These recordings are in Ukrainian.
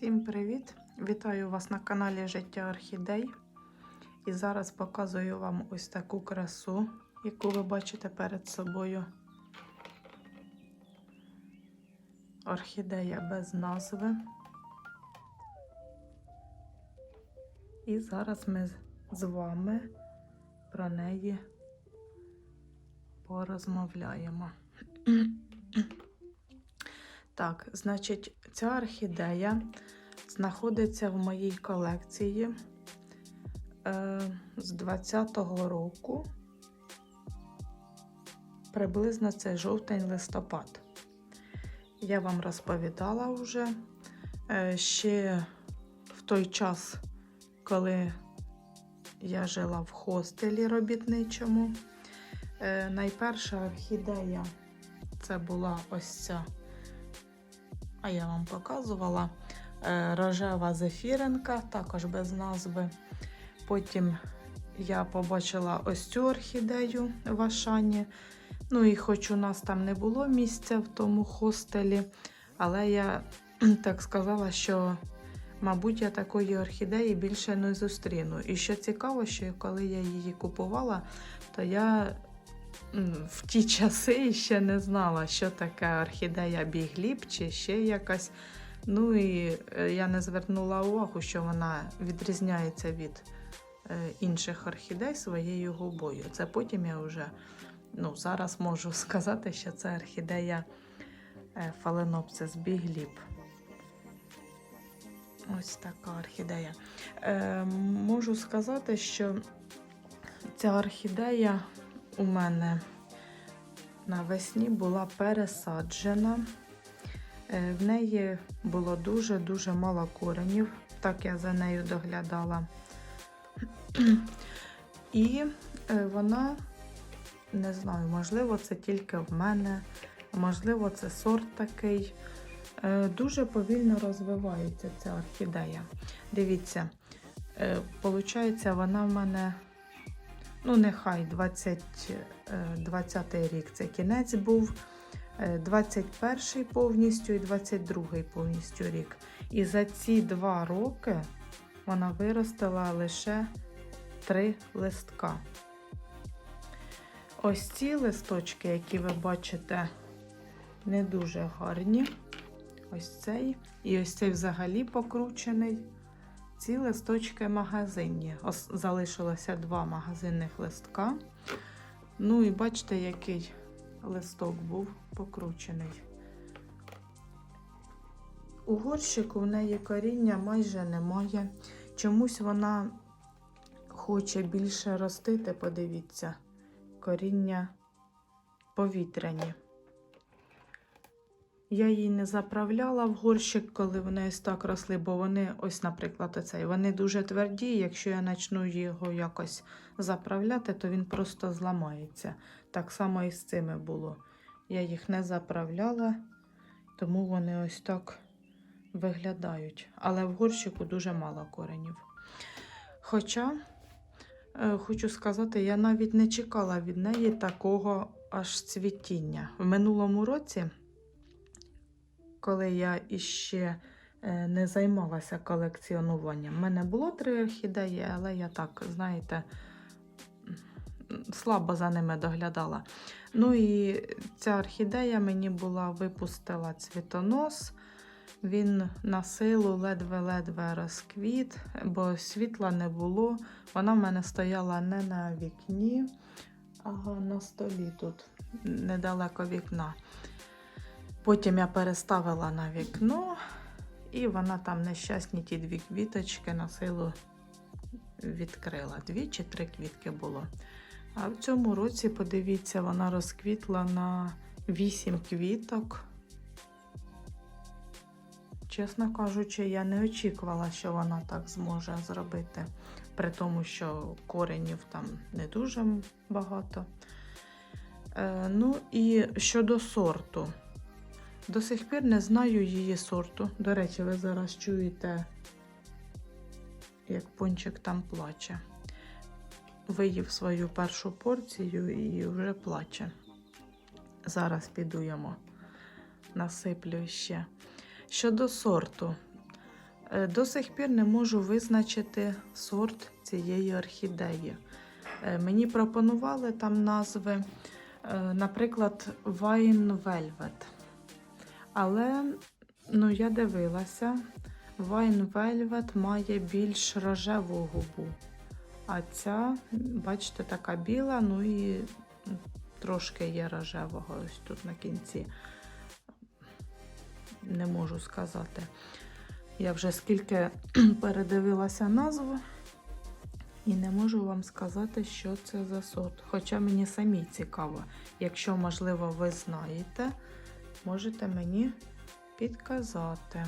Всім привіт! Вітаю вас на каналі Життя Орхідей. І зараз показую вам ось таку красу, яку ви бачите перед собою. Орхідея без назви. І зараз ми з- вами про неї порозмовляємо. Так, значить, ця орхідея знаходиться в моїй колекції е, з 20-го року. Приблизно це жовтень-листопад. Я вам розповідала вже е, ще в той час, коли я жила в хостелі робітничому. Е, найперша орхідея це була ось ця а я вам показувала е, рожева зефіринка, також без назви. Потім я побачила ось цю орхідею в Ашані. Ну і хоч у нас там не було місця в тому хостелі, але я так сказала, що, мабуть, я такої орхідеї більше не зустріну. І що цікаво, що коли я її купувала, то я в ті часи ще не знала, що таке орхідея бігліп чи ще якась. Ну і е, я не звернула увагу, що вона відрізняється від е, інших орхідей своєю губою. Це потім я вже ну, зараз можу сказати, що це орхідея е, Phalaenopsis бігліп. Ось така орхідея. Е, можу сказати, що ця орхідея у мене навесні була пересаджена. Е, В неї було дуже-дуже мало коренів, так я за нею доглядала. І е, вона, не знаю, можливо, це тільки в мене, можливо, це сорт такий. е, Дуже повільно розвивається ця орхідея. Дивіться, получається, вона в мене ну нехай 20, е, 20 рік це кінець був, е, 21 повністю і 22-й повністю рік. І за ці два роки вона виростила лише три листка. Ось ці листочки, які ви бачите, не дуже гарні. Ось цей. І ось цей взагалі покручений. Ці листочки магазинні. Ос- Залишилося два магазинних листка. Ну і бачите, який листок був покручений. У горщику в неї коріння майже немає. Чомусь вона хоче більше ростити, подивіться, коріння повітряні. Я її не заправляла в горщик, коли вони ось так росли, бо вони, ось, наприклад, оцей, вони дуже тверді. Якщо я почну його якось заправляти, то він просто зламається. Так само і з цими було. Я їх не заправляла, тому вони ось так виглядають. Але в горщику дуже мало коренів. Хоча, е, хочу сказати, я навіть не чекала від неї такого аж цвітіння. В минулому році коли я іще е, не займалася колекціонуванням. У мене було три орхідеї, але я так, знаєте, слабо за ними доглядала. Ну і ця орхідея мені була випустила цвітонос. Він на силу ледве-ледве розквіт, бо світла не було. Вона в мене стояла не на вікні, а на столі тут, недалеко вікна. Потім я переставила на вікно, і вона там нещасні ті дві квіточки на силу відкрила. Дві чи три квітки було. А в цьому році, подивіться, вона розквітла на вісім квіток. Чесно кажучи, я не очікувала, що вона так зможе зробити, при тому, що коренів там не дуже багато. Е, ну і щодо сорту. До сих пір не знаю її сорту. До речі, ви зараз чуєте, як пончик там плаче. Виїв свою першу порцію і вже плаче. Зараз піду йому насиплю ще. Щодо сорту, Е, До сих пір не можу визначити сорт цієї орхідеї. Е, Мені пропонували там назви, е, наприклад, Wine Velvet. Але ну, я дивилася, Wine Velvet має більш рожеву губу. А ця, бачите, така біла, ну і трошки є рожевого ось тут на кінці. Не можу сказати. Я вже скільки передивилася назву і не можу вам сказати, що це за сорт. Хоча мені самі цікаво. Якщо, можливо, ви знаєте, можете мені підказати.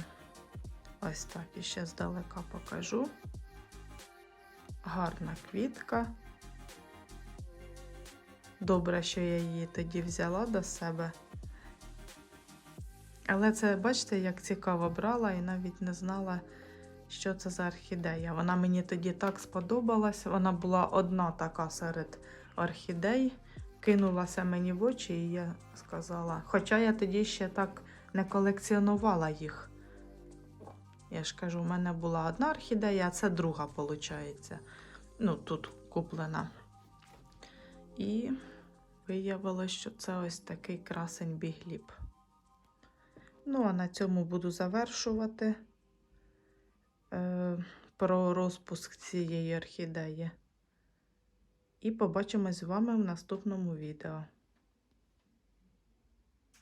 Ось так, і ще здалека покажу. Гарна квітка. Добре, що я її тоді взяла до себе. Але це, бачите, як цікаво брала і навіть не знала, що це за орхідея. Вона мені тоді так сподобалась. Вона була одна така серед орхідей. Кинулася мені в очі, і я сказала. Хоча я тоді ще так не колекціонувала їх. Я ж кажу, у мене була одна орхідея, а це друга, виходить. Ну, тут куплена. І виявилося, що це ось такий красень бігліб. Ну, а на цьому буду завершувати е, про розпуск цієї орхідеї. І побачимось з вами в наступному відео.